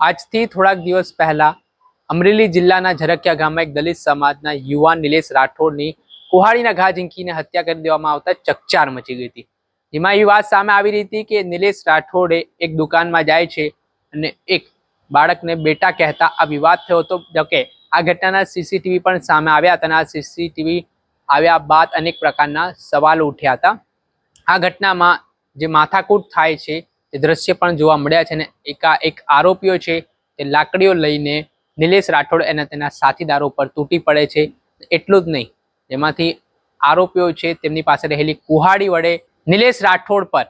આજથી થોડાક દિવસ પહેલા અમરેલી જિલ્લાના ઝરકિયા ગામમાં એક દલિત સમાજના યુવાન નિલેશ રાઠોડની કુહાડીના ઘા ઝીંકીને હત્યા કરી દેવામાં આવતા ચકચાર મચી ગઈ હતી. જેમાં એવી વાત સામે આવી રહી હતી કે નિલેશ રાઠોડે એક દુકાનમાં જાય છે અને એક બાળકને બેટા કહેતા આ વિવાદ થયો હતો. જોકે આ ઘટનાના સીસીટીવી પણ સામે આવ્યા હતા અને આ સીસીટીવી આવ્યા બાદ અનેક પ્રકારના સવાલો ઉઠ્યા હતા. આ ઘટનામાં જે માથાકૂટ થાય છે તે દ્રશ્ય પણ જોવા મળ્યા છે અને એકા એક આરોપીઓ છે તે લાકડીઓ લઈને નિલેશ રાઠોડ અને તેના સાથીદારો પર તૂટી પડે છે. એટલું જ નહીં, જેમાંથી આરોપીઓ છે તેમની પાસે રહેલી કુહાડી વડે નિલેશ રાઠોડ પર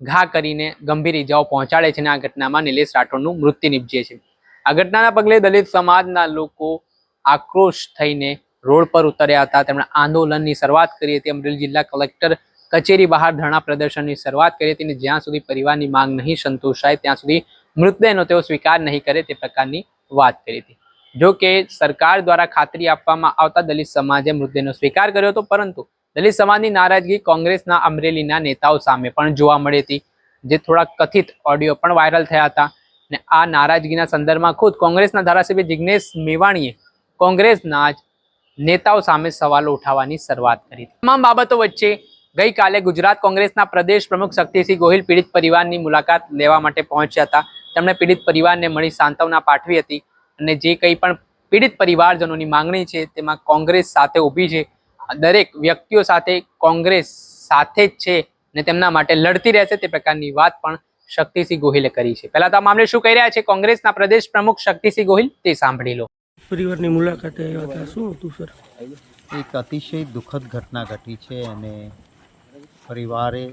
ઘા કરીને ગંભીર ઇજાઓ પહોંચાડે છે અને આ ઘટનામાં નિલેશ રાઠોડનું મૃત્યુ નિપજે છે. આ ઘટનાના પગલે દલિત સમાજના લોકો આક્રોશ થઈને રોડ પર ઉતર્યા હતા. તેમણે આંદોલનની શરૂઆત કરી હતી. અમરેલી જિલ્લા કલેક્ટર કચેરી બહાર ધરણા પ્રદર્શનની શરૂઆત કરી હતી અને જ્યાં સુધી પરિવારની માંગ નહીં સંતોષાય, ત્યાં સુધી મૃતદેહનો તેઓ સ્વીકાર નહીં કરે તે પ્રકારની વાત કરી હતી. જો કે સરકાર દ્વારા ખાતરી આપવામાં આવતા દલિત સમાજે મૃતદેહનો સ્વીકાર કર્યો હતો, પરંતુ દલિત સમાજની નારાજગી કોંગ્રેસના અમરેલીના નેતાઓ સામે પણ જોવા મળી હતી, જે થોડા કથિત ઓડિયો પણ વાયરલ થયા હતા. અને આ નારાજગીના સંદર્ભમાં ખુદ કોંગ્રેસના ધારાસભ્ય જિગ્નેશ મેવાણીએ કોંગ્રેસના જ નેતાઓ સામે સવાલો ઉઠાવવાની શરૂઆત કરી તમામ બાબતો વચ્ચે ગઈકાલે ગુજરાત કોંગ્રેસના પ્રદેશ પ્રમુખ શક્તિસિંહ ગોહિલ પીડિત પરિવારની મુલાકાત લેવા માટે પહોંચ્યા હતા. તેમણે પીડિત પરિવારને મળી સાંત્વના પાઠવી હતી અને જે કંઈ પણ પીડિત પરિવારજનોની માંગણી છે તેમાં કોંગ્રેસ સાથે ઊભી છે. દરેક વ્યક્તિઓ સાથે કોંગ્રેસ સાથે જ છે અને તેમના માટે લડતી રહેશે તે પ્રકારની વાત પણ શક્તિસિંહ ગોહિલે કરી છે. પહેલા તો આ મામલે શું કહી રહ્યા છે કોંગ્રેસના પ્રદેશ પ્રમુખ શક્તિસિંહ ગોહિલ? તે સાંભળી લો. પરિવારની મુલાકાતે આવ્યા હતા. શું હતું સર? એક અતિશય દુઃખદ ઘટના ઘટી છે અને પરિવારે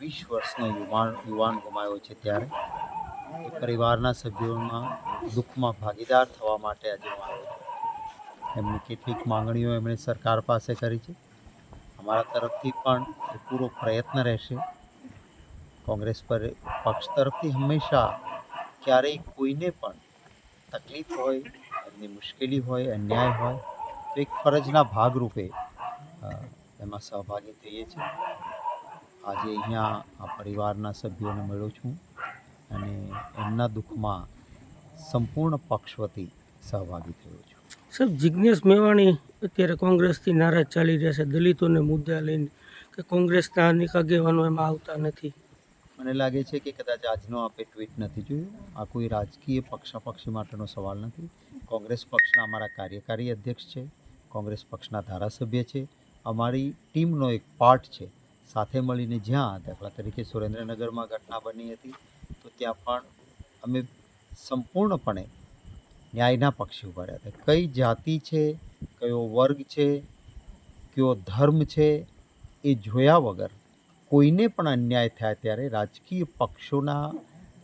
વીસ વર્ષનો યુવાન યુવાન ગુમાવ્યો છે ત્યારે. એ પરિવારના સભ્યોમાં દુઃખમાં ભાગીદાર થવા માટે આજે આવ્યો એમની કેટલીક માંગણીઓ એમણે સરકાર પાસે કરી છે. અમારા તરફથી પણ એ પૂરો પ્રયત્ન રહેશે. કોંગ્રેસ પર, પક્ષ તરફથી હંમેશા ક્યારેય કોઈને પણ તકલીફ હોય, એમની મુશ્કેલી હોય, અન્યાય હોય, તો એક ફરજના ભાગરૂપે એમાં સહભાગી થઈએ છીએ. આજે અહીંયા આ પરિવારના સભ્યોને મળ્યો છું અને એમના દુઃખમાં સંપૂર્ણ પક્ષ વતી સહભાગી થયો છું. સાહેબ જિજ્ઞેશ મેવાણી અત્યારે કોંગ્રેસથી નારાજ ચાલી રહ્યા છે. દલિતોને મુદ્દા લઈને કે કોંગ્રેસના અનેક આગેવાનો એમાં આવતા નથી. મને લાગે છે કે કદાચ આજનો આપે ટ્વીટ નથી જોયું. આ કોઈ રાજકીય પક્ષાપક્ષી માટેનો સવાલ નથી. કોંગ્રેસ પક્ષના અમારા કાર્યકારી અધ્યક્ષ છે. કોંગ્રેસ પક્ષના ધારાસભ્ય છે. અમારી ટીમનો એક પાર્ટ છે. સાથે મળીને જ્યાં દાખલા તરીકે સુરેન્દ્રનગરમાં ઘટના બની હતી, તો ત્યાં પણ અમે સંપૂર્ણપણે ન્યાયના પક્ષે ઊભા રહ્યા હતા. કઈ જાતિ છે, કયો વર્ગ છે, કયો ધર્મ છે, એ જોયા વગર કોઈને પણ અન્યાય થાય ત્યારે રાજકીય પક્ષોના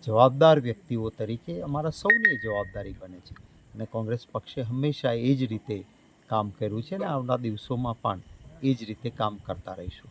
જવાબદાર વ્યક્તિઓ તરીકે અમારા સૌની જવાબદારી બને છે. અને કોંગ્રેસ પક્ષે હંમેશા એ જ રીતે કામ કર્યું છે અને આવનાર દિવસોમાં પણ એ જ રીતે કામ કરતા રહીશું.